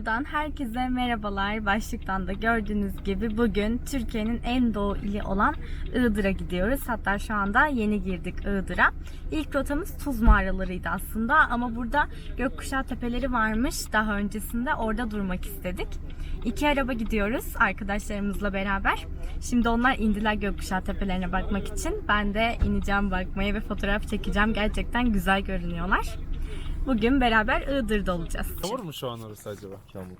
videodan herkese merhabalar. Başlıktan da gördüğünüz gibi bugün Türkiye'nin en doğu ili olan Iğdır'a gidiyoruz. Hatta şu anda yeni girdik Iğdır'a. İlk rotamız Tuz mağaralarıydı aslında ama burada gökkuşağı tepeleri varmış daha öncesinde. Orada durmak istedik. İki araba gidiyoruz arkadaşlarımızla beraber. Şimdi onlar indiler gökkuşağı tepelerine bakmak için. Ben de ineceğim bakmaya ve fotoğraf çekeceğim. Gerçekten güzel görünüyorlar. Bugün beraber Iğdır'da olacağız. Çamur mu şu an orası acaba? Çamur.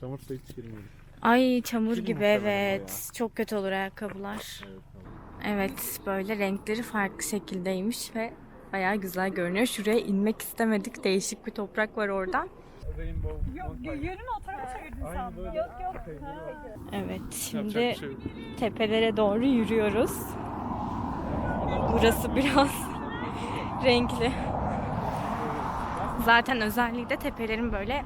Çamur da hiç girmiyor. Ay çamur Kim gibi evet. Çok kötü olur ayakkabılar. Evet böyle renkleri farklı şekildeymiş ve bayağı güzel görünüyor. Şuraya inmek istemedik. Değişik bir toprak var oradan. Yok yönünü o tarafa çevirdin sandım. Yok yok. Evet şimdi şey tepelere doğru yürüyoruz. Burası biraz renkli. Zaten özelliği de tepelerin böyle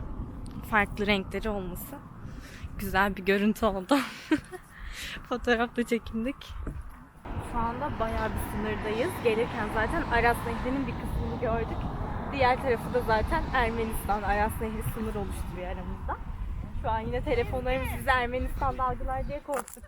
farklı renkleri olması. Güzel bir görüntü oldu. Fotoğrafta çekindik. Şu anda bayağı bir sınırdayız. Gelirken zaten Aras Nehri'nin bir kısmını gördük. Diğer tarafı da zaten Ermenistan, Aras Nehri sınır oluşturuyor aramızda. Şu an yine telefonlarımız bizi Ermenistan'da algılar diye korktuk.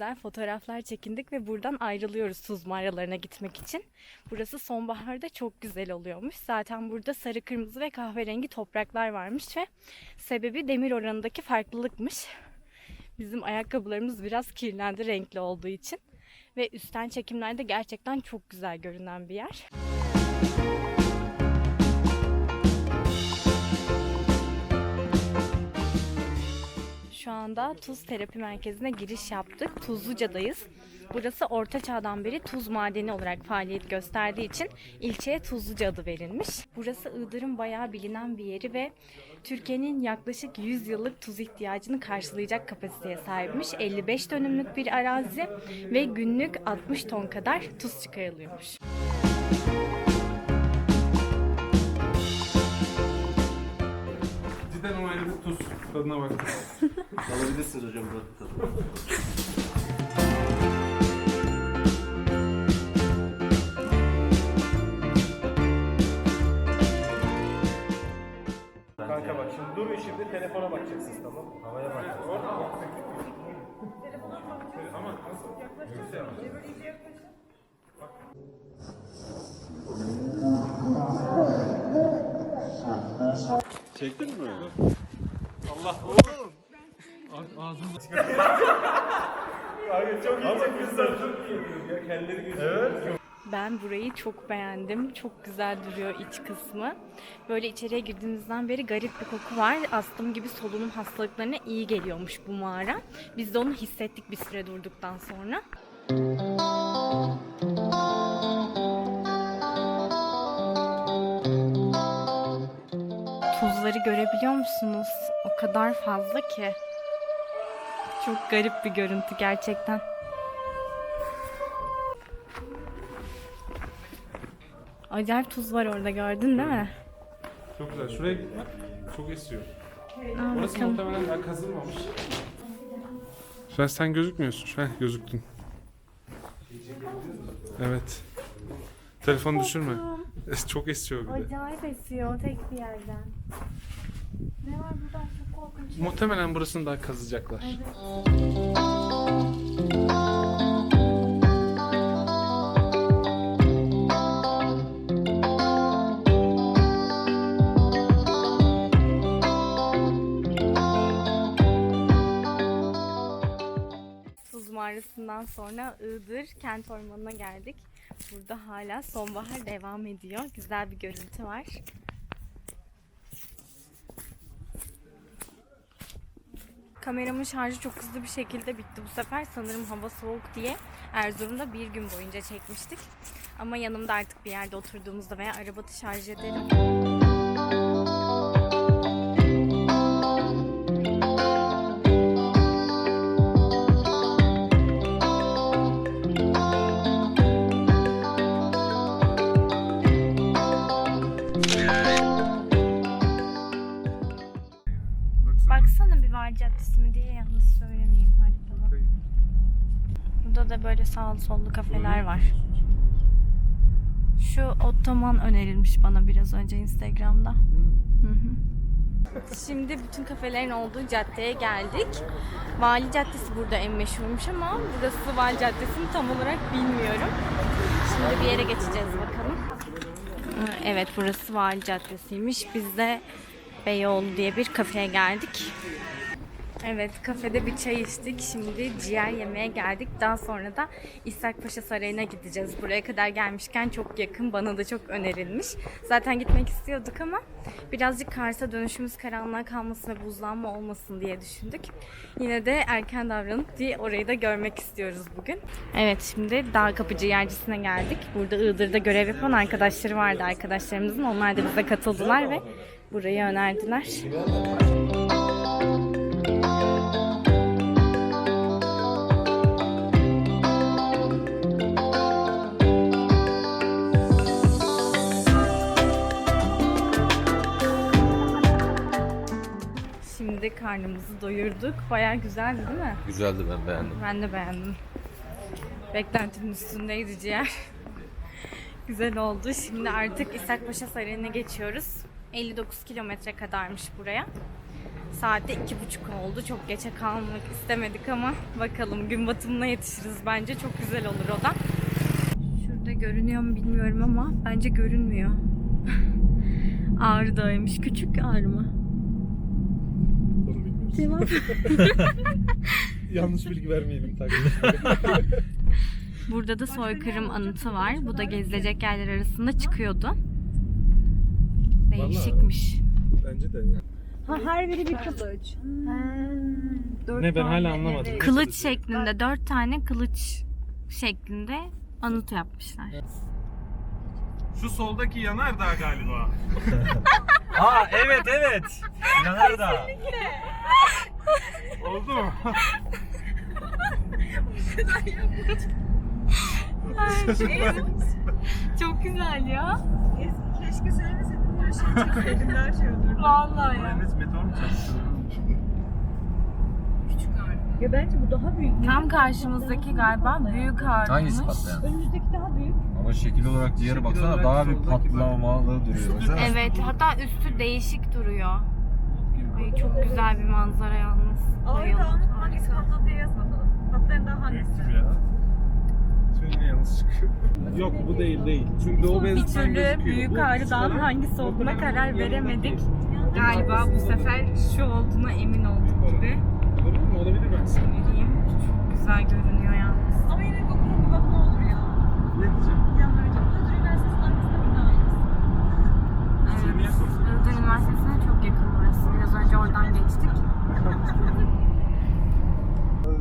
Güzel fotoğraflar çekindik ve buradan ayrılıyoruz Tuz mağaralarına gitmek için. Burası sonbaharda çok güzel oluyormuş. Zaten burada sarı, kırmızı ve kahverengi topraklar varmış ve sebebi demir oranındaki farklılıkmış. Bizim ayakkabılarımız biraz kirlendi renkli olduğu için. Ve üstten çekimlerde gerçekten çok güzel görünen bir yer. Şu anda Tuz Terapi Merkezi'ne giriş yaptık. Tuzluca'dayız. Burası Orta Çağ'dan beri tuz madeni olarak faaliyet gösterdiği için ilçeye Tuzluca adı verilmiş. Burası Iğdır'ın bayağı bilinen bir yeri ve Türkiye'nin yaklaşık 100 yıllık tuz ihtiyacını karşılayacak kapasiteye sahipmiş. 55 dönümlük bir arazi ve günlük 60 ton kadar tuz çıkarılıyormuş. Cidden onaylı tuz tadına bak. Alabilirsiniz hocam burada. Kanka bak şimdi durun şimdi telefona bakacaksınız tamam mı? Havaya bakacaksınız. Ama nasıl? Çektin mi? Allah oğlum. Ağzımda. Kanka çok iyi çekmişler çok iyi. Ya kelleri gözüküyor. Ben burayı çok beğendim. Çok güzel duruyor iç kısmı. Böyle içeriye girdiğimizden beri garip bir koku var. Astım gibi solunum hastalıklarına iyi geliyormuş bu mağara. Biz de onu hissettik bir süre durduktan sonra. Tuzları görebiliyor musunuz? O kadar fazla ki. Çok garip bir görüntü gerçekten. Acayip tuz var orada gördün değil mi? Çok güzel. Şuraya git bak. Çok esiyor. Aa, Orası bakın. muhtemelen daha kazılmamış. Sen, sen gözükmüyorsun. Şu an gözüktün. Evet. Telefonu düşürme. Çok esiyor bir de. Acayip esiyor tek bir yerden. Ne var burada çok korkunç. Muhtemelen burasını daha kazacaklar. Tuz mağarasından sonra Iğdır kent ormanına geldik. Burada hala sonbahar devam ediyor. Güzel bir görüntü var. Kameramın şarjı çok hızlı bir şekilde bitti bu sefer. Sanırım hava soğuk diye Erzurum'da bir gün boyunca çekmiştik. Ama yanımda artık bir yerde oturduğumuzda veya arabada şarj ederim. Böyle sağlı sollu kafeler var. Şu Ottoman önerilmiş bana biraz önce Instagram'da. Hı hı. Şimdi bütün kafelerin olduğu caddeye geldik. Vali Caddesi burada en meşhurmuş ama burası Vali Caddesi'ni tam olarak bilmiyorum. Şimdi bir yere geçeceğiz bakalım. Evet burası Vali Caddesi'ymiş. Biz de Beyoğlu diye bir kafeye geldik. Evet kafede bir çay içtik. Şimdi ciğer yemeye geldik. Daha sonra da İshak Paşa Sarayı'na gideceğiz. Buraya kadar gelmişken çok yakın. Bana da çok önerilmiş. Zaten gitmek istiyorduk ama birazcık Kars'a dönüşümüz karanlığa kalmasın ve buzlanma olmasın diye düşündük. Yine de erken davranıp diye orayı da görmek istiyoruz bugün. Evet şimdi Dağ Kapı Ciğercisi'ne geldik. Burada Iğdır'da görev yapan arkadaşları vardı arkadaşlarımızın. Onlar da bize katıldılar ve burayı önerdiler. Şimdi karnımızı doyurduk. Bayağı güzeldi değil mi? Güzeldi ben beğendim. Ben de beğendim. Beklentimin üstündeydi ciğer. Güzel oldu. Şimdi artık İshak Paşa Sarayı'na geçiyoruz. 59 kilometre kadarmış buraya. Saatte iki buçuk oldu. Çok geçe kalmak istemedik ama bakalım gün batımına yetişiriz bence. Çok güzel olur o da. Şurada görünüyor mu bilmiyorum ama bence görünmüyor. Ağrı Dağı'ymış. Küçük Ağrı mı? Bilmiyoruz. Cevap. Yanlış bilgi vermeyelim takip Burada da soykırım anıtı var. Bu da gezilecek yerler arasında çıkıyordu. Değişikmiş. Bence de. Ha, her biri bir kılıç. Ne ben hala anlamadım. Kılıç şeklinde, dört tane kılıç şeklinde anıt yapmışlar. Şu soldaki yanardağ galiba. Aa evet evet. Yanardağ. Oldu mu? Çok güzel ya. Keşke söylemeseydin her şeyi çekseydin her şey olurdu. Vallahi ya. Enes meteor mu çalıştırıyor? Ya bence bu daha büyük. Tam karşımızdaki galiba büyük ağrıymış. Hangisi patlayan? Önümüzdeki daha büyük. Ama şekil olarak Şekil baksana olarak daha bir soldaki patlamalı duruyor. Baksana. Evet, hatta üstü değişik duruyor. Ay, çok güzel bir manzara yalnız. Ay Bayıldım. tamam hangisi patladı diye yaz bakalım. Patlayan daha hangisi? Büyüktür ya. Yine yanlış çıkıyor. Yok bu değil değil. Çünkü Doğu Bir Beyazıt'tan türlü gözüküyor. büyük Bu ağrı dağın falan hangisi olduğuna karar veremedik. Galiba bu sefer şu olduğuna emin olduk gibi. Olabilir mi? Olabilir ben sana. Vereyim. Çok güzel görünüyor yalnız. Ama yine Google'a bir bak ne olur ya. Ne diyeceğim? Yanlarca. Özür Üniversitesi'nin arkasında binayız. Size niye sordun? Iğdır Üniversitesi'ne. Biraz önce oradan geçtik.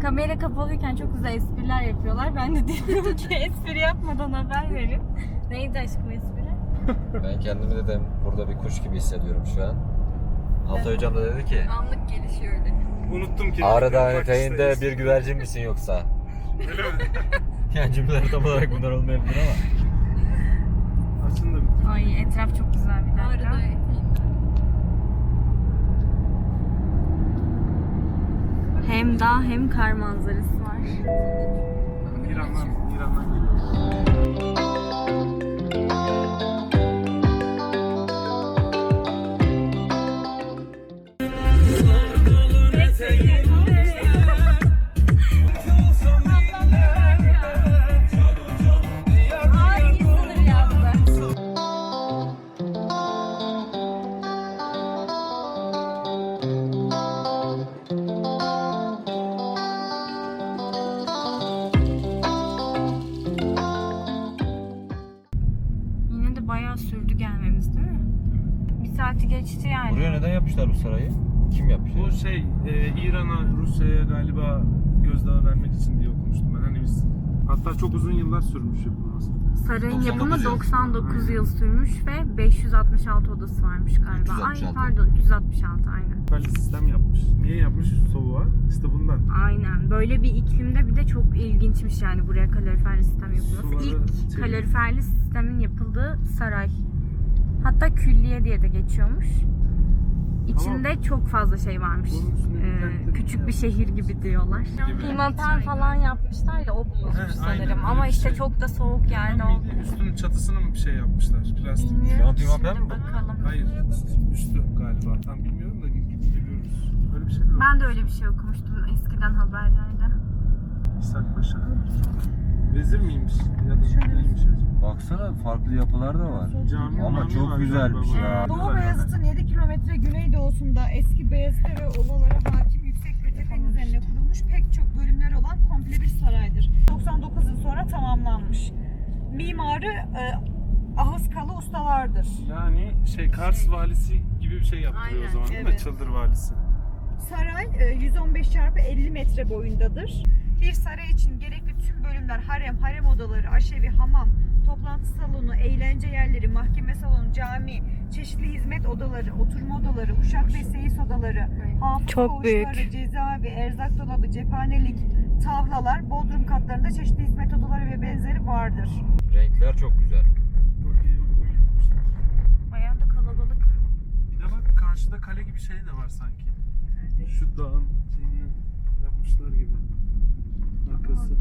Kamera kapalıyken çok güzel espriler yapıyorlar. Ben de diyorum ki espri yapmadan haber verin. Neydi aşkım espri? Ben kendimi dedim burada bir kuş gibi hissediyorum şu an. Altay hocam da dedi ki Anlık gelişiyordu. Unuttum ki. Ağrı Dağı'nın eteğinde işte. bir güvercin misin yoksa? Öyle mi? Yani cümleler tam olarak bunlar olmayabilir ama. Açın da bitir. Ay etraf çok güzel bir dakika. Hem dağ hem kar manzarası var. İran'dan, İran'dan geliyor. Bayağı sürdü gelmemiz değil mi? Bir saati geçti yani. Buraya neden yapmışlar bu sarayı? Kim yapmış? Bu şey e, İran'a, Rusya'ya galiba gözdağı vermek için diye okumuştum ben. Hani biz hatta çok uzun yıllar sürmüş yapılması. Sarayın 99 yapımı yıl. 99 yıl sürmüş ve 566 odası varmış galiba. Ay 366. pardon 366 aynen. Böyle sistem yapmış. Niye yapmış soğuğa? İşte bundan. Aynen. Böyle bir iklimde bir de çok ilginçmiş yani buraya kaloriferli sistem yapılması. Suları İlk şey- kaloriferli sistemin yapıldığı saray. Hatta külliye diye de geçiyormuş. İçinde çok fazla şey varmış. Ee, küçük bir şehir gibi diyorlar. Pimapen falan yapmışlar ya o bozmuş sanırım. Ama işte şey. çok da soğuk Ama bir de Üstünün çatısını mı bir şey yapmışlar? Plastik. Pimapen şimdi mi bu? bakalım. Hayır. Üstü galiba. Tam bilmiyorum da gidince görürüz. Öyle bir şey de yok. Ben de öyle bir şey okumuştum eskiden haberlerde. İshak Paşa. Vezir miymiş? Ya da neymiş acaba? Baksana farklı yapılar da var. Cami Ama mami çok var güzelmiş galiba. ya. Doğu Beyazıt'ın 7 kilometre güneydoğusunda eski Beyazıt'a ve ovalara hakim yüksek bir tepenin üzerine kurulmuş pek çok bölümler olan komple bir saraydır. 99 yıl sonra tamamlanmış. Mimarı e, Ahıskalı ustalardır. Yani şey Kars valisi gibi bir şey yaptırıyor o Aynen, zaman değil mi? evet. Çıldır valisi. Saray e, 115 çarpı 50 metre boyundadır. Bir saray için gerekli tüm bölümler harem, harem odaları, aşevi, hamam, toplantı salonu, eğlence yerleri, mahkeme salonu, cami, çeşitli hizmet odaları, oturma odaları, uşak ve seyis odaları, hafız Çok büyük. cezaevi, erzak dolabı, cephanelik, tavlalar, bodrum katlarında çeşitli hizmet odaları ve benzeri vardır. Renkler çok güzel. Bayağı da kalabalık. Bir de bak karşıda kale gibi şey de var sanki. Şu dağın şeyini yapmışlar gibi. Arkası.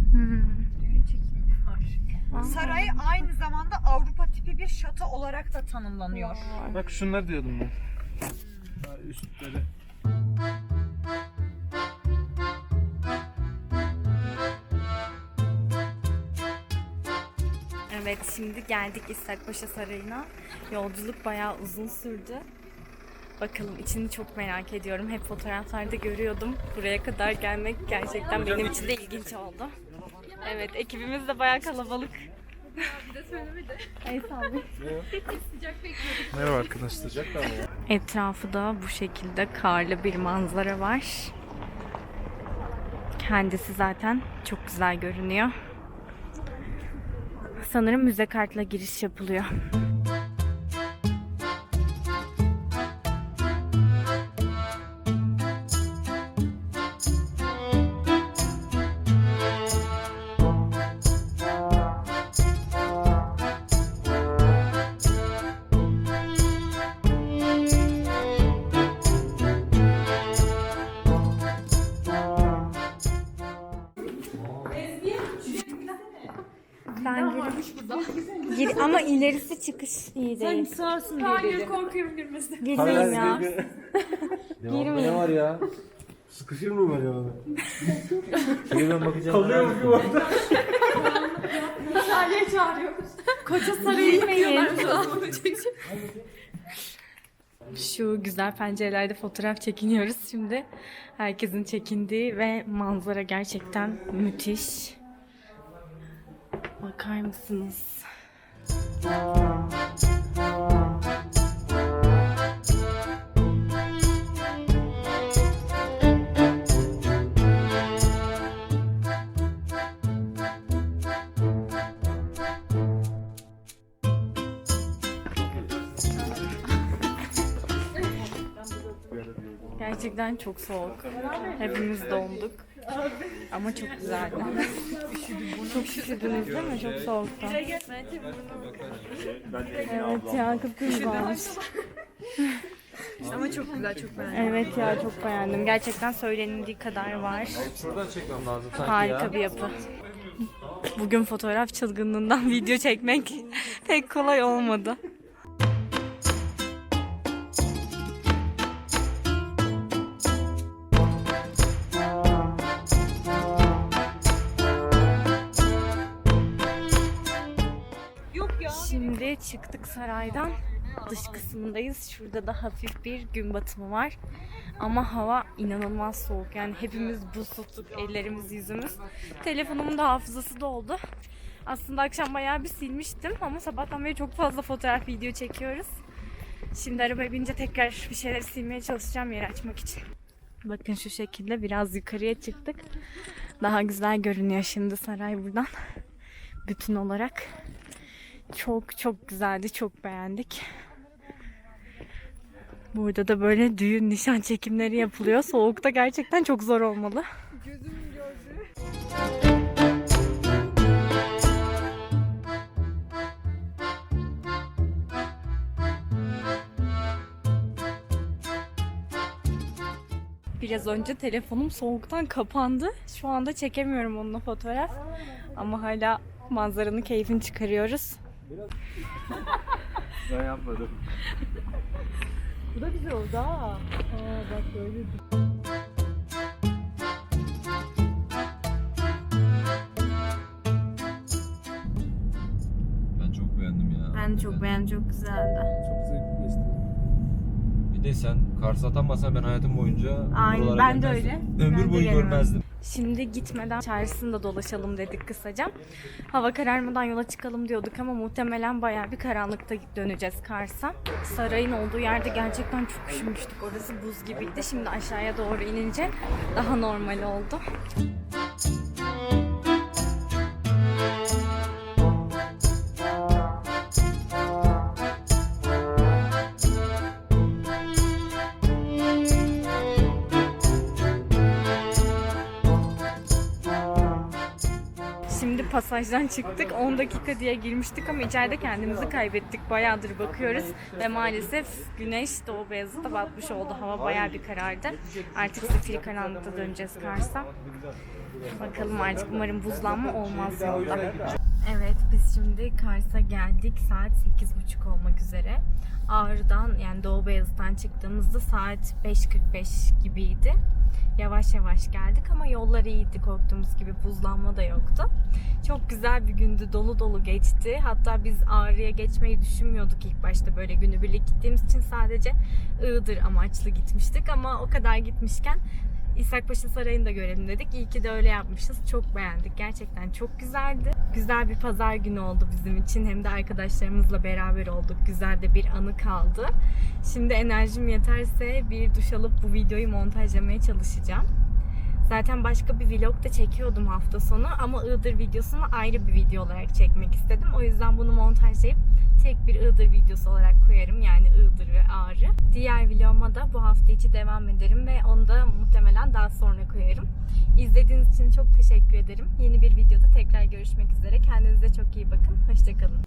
Saray aynı zamanda Avrupa tipi bir şato olarak da tanımlanıyor. Bak şunları diyordum ben. Daha üstleri. Evet şimdi geldik İshak Paşa Sarayı'na. Yolculuk bayağı uzun sürdü. Bakalım içini çok merak ediyorum. Hep fotoğraflarda görüyordum. Buraya kadar gelmek gerçekten benim için de ilginç oldu. Evet ekibimiz de bayağı kalabalık. Ay sağ olun. Merhaba arkadaşlar. Etrafı da bu şekilde karlı bir manzara var. Kendisi zaten çok güzel görünüyor. Sanırım müze kartla giriş yapılıyor. Ama ilerisi çıkış iyi değil. Sığarsın diye dedi. Girmeyeyim ya. Devamlı ne var ya? Sıkışır mı acaba? Şöyle ben bakacağım. Kalıyor mu orada? Şu güzel pencerelerde fotoğraf çekiniyoruz şimdi. Herkesin çekindiği ve manzara gerçekten müthiş. Bakar mısınız? Bye. Gerçekten çok soğuk. Hepimiz donduk. Ama çok güzeldi. Çok üşüdünüz değil mi? Çok soğuktu. Evet ya kıpkırmızı olmuş. Ama çok güzel, çok beğendim. Evet ya çok beğendim. Gerçekten söylenildiği kadar var. Şuradan çekmem lazım sanki Harika ya. bir yapı. Bugün fotoğraf çılgınlığından video çekmek pek kolay olmadı. Şimdi çıktık saraydan. Dış kısmındayız. Şurada da hafif bir gün batımı var. Ama hava inanılmaz soğuk. Yani hepimiz buz tuttuk. Ellerimiz, yüzümüz. Telefonumun da hafızası doldu. Aslında akşam bayağı bir silmiştim ama sabahtan beri çok fazla fotoğraf, video çekiyoruz. Şimdi arabaya binince tekrar bir şeyler silmeye çalışacağım yeri açmak için. Bakın şu şekilde biraz yukarıya çıktık. Daha güzel görünüyor şimdi saray buradan. Bütün olarak. Çok çok güzeldi. Çok beğendik. Burada da böyle düğün nişan çekimleri yapılıyor. Soğukta gerçekten çok zor olmalı. Biraz önce telefonum soğuktan kapandı. Şu anda çekemiyorum onunla fotoğraf. Ama hala manzaranın keyfini çıkarıyoruz. Ben yapmadım. Bu da güzel oldu ha. Aa, bak böyle. Ben çok beğendim ya. Ben de çok beğendim. Çok güzeldi. Çok zevkli geçti. Bir de sen Kars atanmasan ben hayatım boyunca Aynen buralara ben de gelmezdim. öyle. Ömür Ben de boyu görmezdim. Şimdi gitmeden çarşısında dolaşalım dedik kısaca. Hava kararmadan yola çıkalım diyorduk ama muhtemelen bayağı bir karanlıkta döneceğiz Kars'a. Sarayın olduğu yerde gerçekten çok üşümüştük. Orası buz gibiydi. Şimdi aşağıya doğru inince daha normal oldu. Şimdi pasajdan çıktık. 10 dakika diye girmiştik ama içeride kendimizi kaybettik. Bayağıdır bakıyoruz ve maalesef güneş Doğu Beyazıt'ta batmış oldu. Hava bayağı bir karardı. Artık zifiri karanlıkta döneceğiz Kars'a. Bakalım artık umarım buzlanma olmaz yolda. Evet biz şimdi Kars'a geldik. Saat 8.30 olmak üzere. Ağrı'dan yani Doğu Beyazıt'tan çıktığımızda saat 5.45 gibiydi. Yavaş yavaş geldik ama yollar iyiydi korktuğumuz gibi buzlanma da yoktu. Çok güzel bir gündü dolu dolu geçti. Hatta biz Ağrı'ya geçmeyi düşünmüyorduk ilk başta böyle günübirlik gittiğimiz için sadece Iğdır amaçlı gitmiştik ama o kadar gitmişken İshakpaşa Sarayı'nı da görelim dedik. İyi ki de öyle yapmışız. Çok beğendik. Gerçekten çok güzeldi. Güzel bir pazar günü oldu bizim için. Hem de arkadaşlarımızla beraber olduk. Güzel de bir anı kaldı. Şimdi enerjim yeterse bir duş alıp bu videoyu montajlamaya çalışacağım. Zaten başka bir vlog da çekiyordum hafta sonu ama Iğdır videosunu ayrı bir video olarak çekmek istedim. O yüzden bunu montajlayıp tek bir Iğdır videosu olarak koyarım. Yani Iğdır ve Ağrı. Diğer vloguma da bu hafta içi devam ederim ve onu da muhtemelen daha sonra koyarım. İzlediğiniz için çok teşekkür ederim. Yeni bir videoda tekrar görüşmek üzere. Kendinize çok iyi bakın. Hoşçakalın.